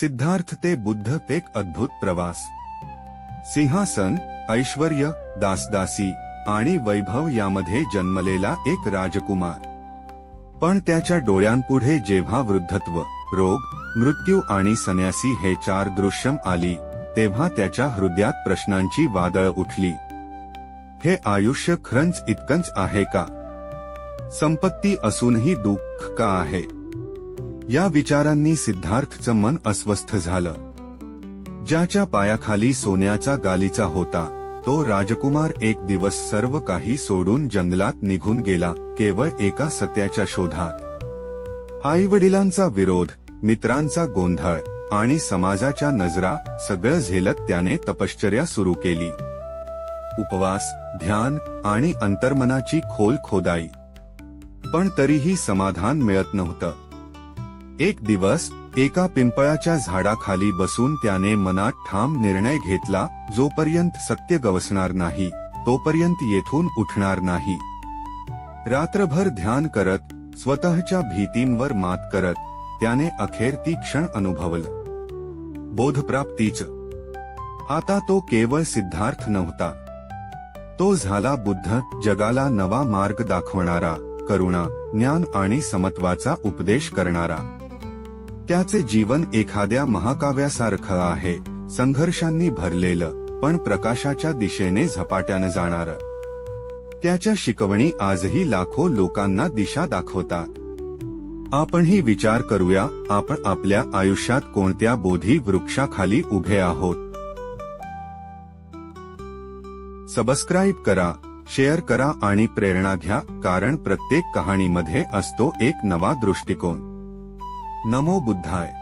सिद्धार्थ ते बुद्ध एक अद्भुत प्रवास. सिंहासन ऐश्वर दासदासी आणि वैभव यामध्ये जन्मलेला एक राजकुमार. पण त्याच्या डोळ्यांपुढे जेव्हा वृद्धत्व रोग मृत्यू आणि सन्यासी हे चार दृश्यम आली तेव्हा त्याच्या हृदयात प्रश्नांची वादळ उठली. हे आयुष्य खरंच इतकंच आहे का? संपत्ती असूनही दुःख का आहे? या विचारांनी सिद्धार्थचं मन अस्वस्थ झालं. ज्याच्या पायाखाली सोन्याचा गालीचा होता तो राजकुमार एक दिवस सर्व काही सोडून जंगलात निघून गेला केवळ एका सत्याच्या शोधात. आई वडिलांचा विरोध मित्रांचा गोंधळ आणि समाजाच्या नजरा सगळं झेलत त्याने तपश्चर्या सुरू केली. उपवास ध्यान आणि अंतर्मनाची खोल खोदाई. पण तरीही समाधान मिळत नव्हतं. एक दिवस एका पिंपळाच्या झाडाखाली बसून त्याने मनात ठाम निर्णय घेतला जोपर्यंत सत्य गवसणार नाही तोपर्यंत येथून उठणार नाही. रात्रभर ध्यान करत स्वतःच्या भीतींवर मात करत त्याने अखेर ती क्षण अनुभवलं. बोधप्राप्तीच. आता तो केवळ सिद्धार्थ नव्हता. तो झाला बुद्ध जगाला नवा मार्ग दाखवणारा करुणा ज्ञान आणि समत्वाचा उपदेश करणारा. त्याचे जीवन एखाद्या महाकाव्यासारखं आहे. संघर्षांनी भरलेलं पण प्रकाशाच्या दिशेने झपाट्यानं जाणार. त्याच्या शिकवणी आजही लाखो लोकांना दिशा दाखवतात आपणही विचार करूया आपण आपल्या आयुष्यात कोणत्या बोधी वृक्षाखाली उभे आहोत? सबस्क्राईब करा शेअर करा आणि प्रेरणा घ्या कारण प्रत्येक कहाणीमध्ये असतो एक नवा दृष्टिकोन. नमो बुद्धाय